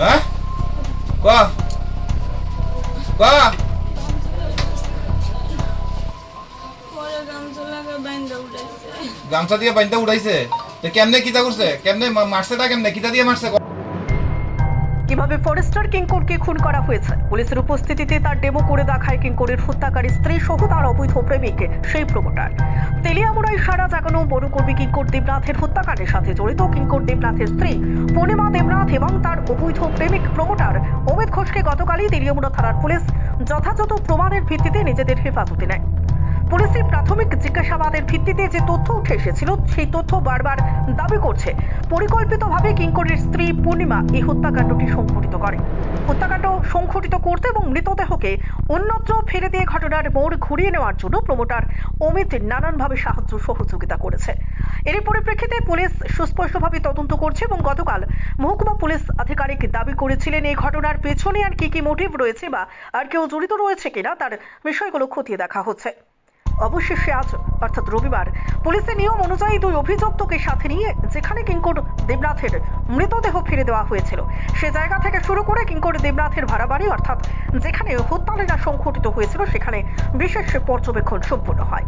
হ্যাঁ? ক? ক? গামছা দিয়ে বাইন্দা উড়াইছে তো কেমনে কিতা করছে? কেমনে মারছে তা কেমনে? কিতা দিয়ে মারছে? কীভাবে ফরেস্টার কিঙ্করকে খুন করা হয়েছে? পুলিশের উপস্থিতিতে তার ডেমো করে দেখায় কিঙ্করের হত্যাকারী স্ত্রী সহ তার অবৈধ প্রেমিক, সেই প্রমোটার। তেলিয়ামুড়ায় সারা জাগানো বড়কর্মী কিঙ্কর দেবনাথের হত্যাকাণ্ডের সাথে জড়িত কিঙ্কর দেবনাথের স্ত্রী পূর্ণিমা দেবনাথ এবং তার অবৈধ প্রেমিক প্রমোটার অমিত ঘোষকে গতকালই তেলিয়ামুড়া থানার পুলিশ যথাযথ প্রমাণের ভিত্তিতে নিজেদের হেফাজতে নেয়। পুলিশের প্রাথমিক জিজ্ঞাসাবাদের ভিত্তিতে যে তথ্য উঠে এসেছিল, সেই তথ্য বারবার দাবি করছে। পরিকল্পিতভাবে কিঙ্করের স্ত্রী পূর্ণিমা এই হত্যাকাণ্ডটি সংঘটিত করে। হত্যাকাণ্ড সংঘটিত করতে এবং মৃতদেহকে অন্যত্র ফেলে দিয়ে ঘটনার মোড় ঘুরিয়ে নেওয়ার জন্য প্রমোটার অমিত নানানভাবে সাহায্য সহযোগিতা করেছে। এর পরিপ্রেক্ষিতে পুলিশ সুস্পষ্টভাবে তদন্ত করছে এবং গতকাল মহকুমা পুলিশ আধিকারিক দাবি করেছিলেন, এই ঘটনার পেছনে আর কি কি মোটিভ রয়েছে বা আর কেউ জড়িত রয়েছে কিনা, তার বিষয়গুলো খতিয়ে দেখা হচ্ছে। অবশেষে আজ, অর্থাৎ রবিবার, পুলিশের নিয়ম অনুযায়ী দুই অভিযুক্তকে সাথে নিয়ে যেখানে কিঙ্কর দেবনাথের মৃতদেহ ফিরে দেওয়া হয়েছিল, সে জায়গা থেকে শুরু করে কিঙ্কর দেবনাথের ভাড়া বাড়ি অর্থাৎ যেখানে হত্যালীলা সংঘটিত হয়েছিল, সেখানে বিশেষ পর্যবেক্ষণ সম্পন্ন হয়।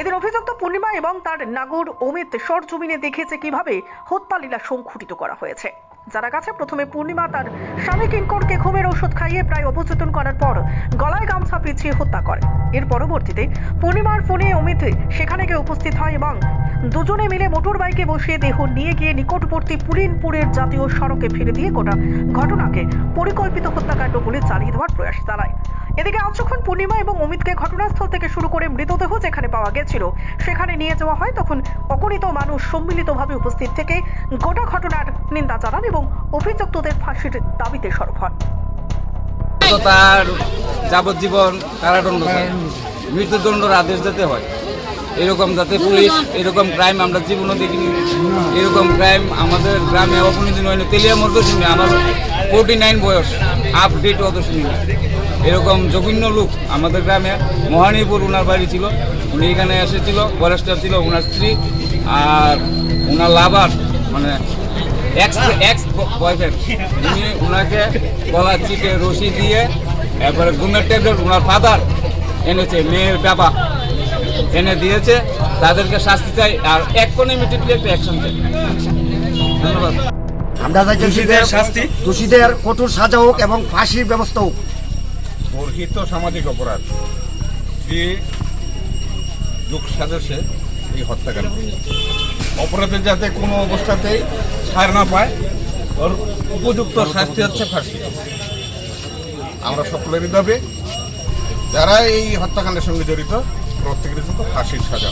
এদের অভিযুক্ত পূর্ণিমা এবং তার নাগর অমিত সরজমিনে দেখেছে কীভাবে হত্যালীলা সংঘটিত করা হয়েছে। যারা কাছে প্রথমে পূর্ণিমা তার স্বামী কিঙ্করকে ঘুমের ওষুধ খাইয়ে প্রায় অবচেতন করার পর গলায় গামছা পিছিয়ে হত্যা করে। এর পরবর্তীতে পূর্ণিমার ফোনে অমিত সেখানে গিয়ে উপস্থিত হয় এবং দুজনে মিলে মোটর বাইকে বসিয়ে দেহ নিয়ে গিয়ে নিকটবর্তী পুলিনপুরের জাতীয় সড়কে ফেলে দিয়ে গোটা ঘটনাকে পরিকল্পিত হত্যাকাণ্ড বলে চালিয়ে দেওয়ার প্রয়াস চালায়। এদিকে আজ যখন পূর্ণিমা এবং অমিতকে ঘটনাস্থল থেকে শুরু করে মৃতদেহ যেখানে পাওয়া গেছিল, সেখানে নিয়ে যাওয়া হয়, তখন অগণিত মানুষ সম্মিলিতভাবে উপস্থিত থেকে গোটা ঘটনার নিন্দা জানান এবং অভিযুক্তদের ফাঁসির দাবিতে সরব হন। তার যাবজ্জীবন কারাদণ্ড মৃত্যুদণ্ডের আদেশ দিতে হয়। এরকম যাতে পুলিশ, এরকম ক্রাইম আমরা জীবনও দেখিনি। এরকম ক্রাইম আমাদের গ্রামে অপনীদিন নয়। তেলিয়া মধ্যে শুনি আমার ফোর্টি নাইন বয়স আপডেট অত শুনি। এরকম জঘন্য লোক আমাদের গ্রামে মহানীপুর ওনার বাড়ি ছিল। উনি এখানে এসেছিল ফরেস্টার ছিল ওনার স্ত্রী আর ওনার লাভার মানে এক্স এক্স বয়ফ্রেন্ড উনি ওনাকে গলা চিপে রশি দিয়ে এরপরে ঘুমের ট্যাবলেট ওনার ফাদার এনেছে মেয়ের বাবা এনে দিয়েছে। তাদেরকে শাস্তি চাই আর এক ইমিডিয়েটলি একটা অ্যাকশন চাই। ধন্যবাদ। আমরা চাইছি দোষীদের শাস্তি? দোষীদের কঠোর সাজা হোক এবং ফাঁসির ব্যবস্থা হোক। গর্হিত সামাজিক অপরাধ। যে যোগ সাজসে এই হত্যাকাণ্ড। অপরাধের যাতে কোনো অবস্থাতেই ছাড় না পায়, ওর উপযুক্ত শাস্তি হচ্ছে ফাঁসি। আমরা সকলেরই দাবি যারা এই হত্যাকাণ্ডের সঙ্গে জড়িত, প্রত্যেকের জন্য ফাঁসির সাজা।